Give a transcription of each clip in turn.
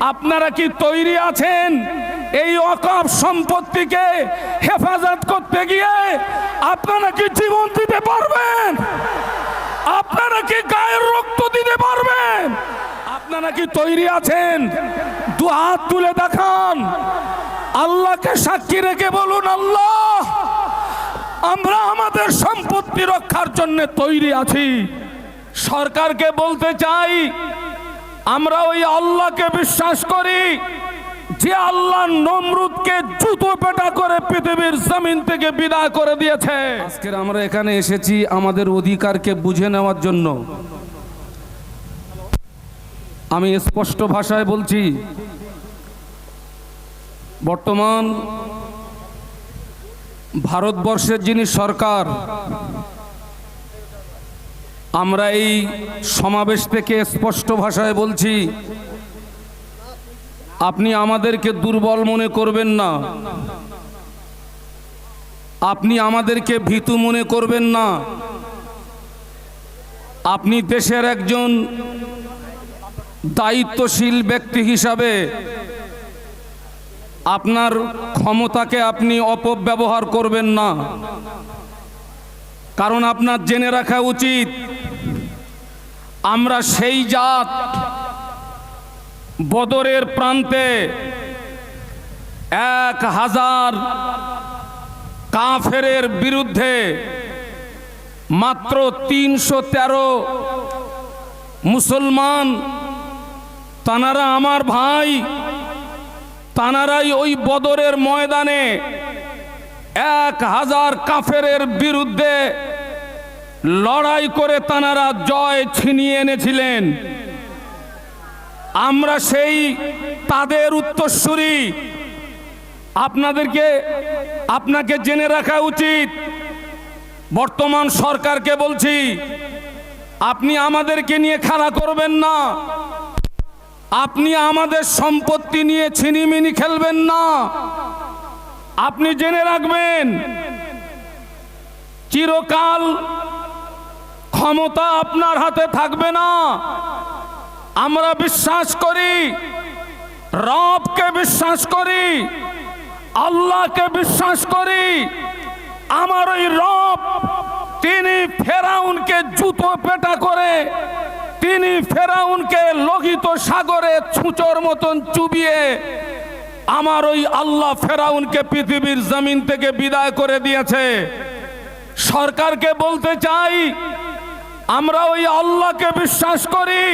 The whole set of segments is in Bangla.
আপনারা কি তৈরি আছেন? এই অকাপ সম্পত্তিকে হেফাজত করতে গিয়ে আপনারা কি জীবন দিতে পারবেন? আপনারা কি গায়ের রক্ত দিতে পারবেন? আপনারা কি তৈরি আছেন? দু হাত তুলে দেখান। আল্লাহকে সাক্ষী রেখে বলুন, আল্লাহ, আমরা আমাদের সম্পত্তি রক্ষার জন্য তৈরি আছি। সরকারকে বলতে চাই আমরা ওই আল্লাহকে বিশ্বাস করি যে আল্লাহ নমরুদকে জুতো পেটা করে পৃথিবীর জমিন থেকে বিদায় করে দিয়েছে। আজকের আমরা এখানে এসেছি আমাদের অধিকারকে বুঝে নেওয়ার জন্য। আমি স্পষ্ট ভাষায় বলছি, বর্তমান ভারতবর্ষের যিনি সরকার আমরা এই সমাবেশ থেকে স্পষ্ট ভাষায় বলছি, আপনি আমাদেরকে দুর্বল মনে করবেন না। আপনি আমাদেরকে ভীতু মনে করবেন না। আপনি দেশের একজন দায়িত্বশীল ব্যক্তি হিসাবে আপনার ক্ষমতাকে আপনি অপব্যবহার করবেন না। কারণ আপনার জেনে রাখা উচিত আমরা সেই জাত বদরের প্রান্তে এক হাজার কাফেরের বিরুদ্ধে মাত্র তিনশো তেরো মুসলমান, তানারা আমার ভাই, তানারাই ওই বদরের ময়দানে এক হাজার কাফেরের বিরুদ্ধে লড়াই করে তানারা জয় ছিনিয়ে এনেছিলেন। আমরা সেই তাদের উত্তরসূরি। আপনাদেরকে, আপনাকে জেনে রাখা উচিত। বর্তমান সরকারকে বলছি, আপনি আমাদেরকে নিয়ে খেলা করবেন না। আপনি আমাদের সম্পত্তি নিয়ে ছিনিমিনি খেলবেন না। আপনি জেনে রাখবেন, চিরকাল ক্ষমতা আপনার হাতে থাকবে না। আমরা বিশ্বাস করি, রবকে বিশ্বাস করি, আল্লাহকে বিশ্বাস করি। আমার ওই রব, তিনি ফেরাউনকে জুতো পেটা করে, তিনি ফেরাউনকে লোহিত সাগরে ছুঁচোর মতন চুবিয়ে আমার ওই আল্লাহ ফেরাউনকে পৃথিবীর জমিন থেকে বিদায় করে দিয়েছে। সরকারকে বলতে চাই আমরা ওই আল্লাহকে বিশ্বাস করি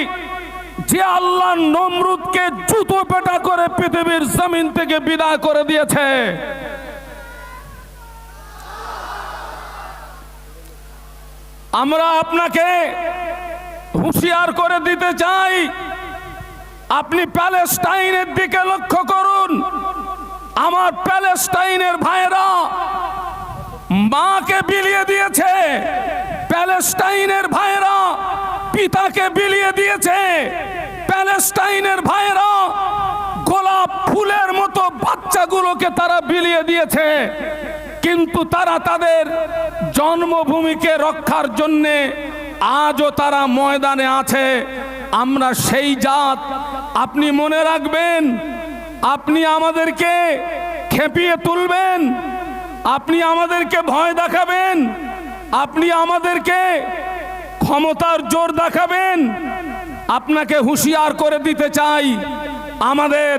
যে আল্লাহ নমরুদকে জুতো পেটা করে পৃথিবীর জমিন থেকে বিদায় করে দিয়েছে। আমরা আপনাকে হুঁশিয়ার করে দিতে চাই, আপনি প্যালেস্টাইনের দিকে লক্ষ্য করুন। আমার প্যালেস্টাইনের ভাইরা মাকে বিলিয়ে দিয়েছে। প্যালেস্টাইনের ভাইরা পিতাকে বিলিয়ে দিয়েছে। প্যালেস্টাইনের ভাইরা গোলাপ ফুলের মতো বাচ্চাগুলোকে তারা বিলিয়ে দিয়েছে। কিন্তু তারা তাদের জন্মভূমিকে রক্ষার জন্যে আজও তারা ময়দানে আছে। আমরা সেই জাত। আপনি মনে রাখবেন, আপনি আমাদেরকে খেপিয়ে তুলবেন। আপনি আমাদেরকে ভয় দেখাবেন। আপনি আমাদেরকে ক্ষমতার জোর দেখাবেন। আপনাকে হুঁশিয়ার করে দিতে চাই। আমাদের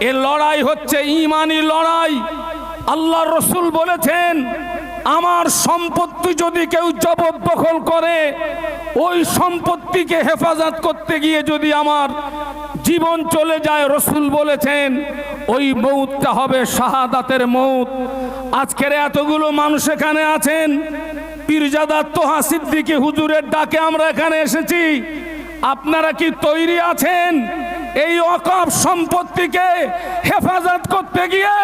এ লড়াই হচ্ছে ইমানি লড়াই। আল্লাহ রসুল বলেছেন, আমার সম্পত্তি যদি কেউ জবরদখল করে, ওই সম্পত্তিকে হেফাজত করতে গিয়ে যদি আমার জীবন চলে যায়, রসুল বলেছেন, ওই মৌতটা হবে শাহাদাতের মৌত। আজকের এতগুলো মানুষ এখানে আছেন। পীরজাদা তোহা সিদ্দিকী হুজুরের ডাকে আমরা এখানে এসেছি। আপনারা কি তৈরি আছেন? এই অকাপ সম্পত্তিকে হেফাজত করতে গিয়ে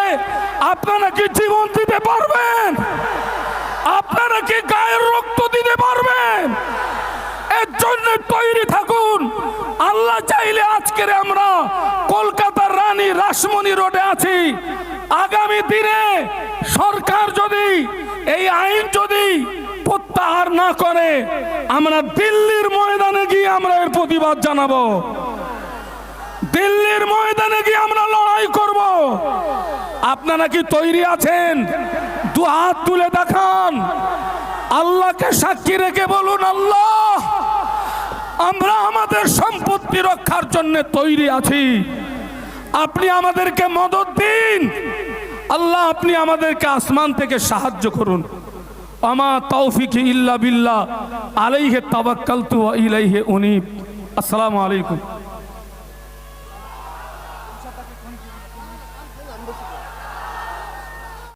আপনারা কি জীবন দিতে পারবেন? আপনারা কি গায়ের রক্ত দিতে পারবেন? এর জন্য তৈরি থাকুন। আল্লাহ চাইলে আজকের আমরা রানী রাসমণি রোডে আছি। আগামী দিনে সরকার যদি এই আইন যদি প্রত্যাহার না করে, আমরা দিল্লির ময়দানে গিয়ে আমরা এর প্রতিবাদ জানাব। দিল্লির ময়দানে গিয়ে আমরা লড়াই করব। আপনারা কি তৈরি আছেন? দু হাত তুলে দেখান। আল্লাহকে সাক্ষী রেখে বলুন, আল্লাহ, আমরা আমাদের সম্পত্তি রক্ষার জন্য তৈরি আছি। আপনি আমাদেরকে মদত দিন। আল্লাহ, আপনি আমাদেরকে আসমান থেকে সাহায্য করুন। আমা তৌফিক ইল্লা বিল্লাহ, আলাইহে তাবাক্কালতু ইলাইহি উনীব। আসসালামু আলাইকুম।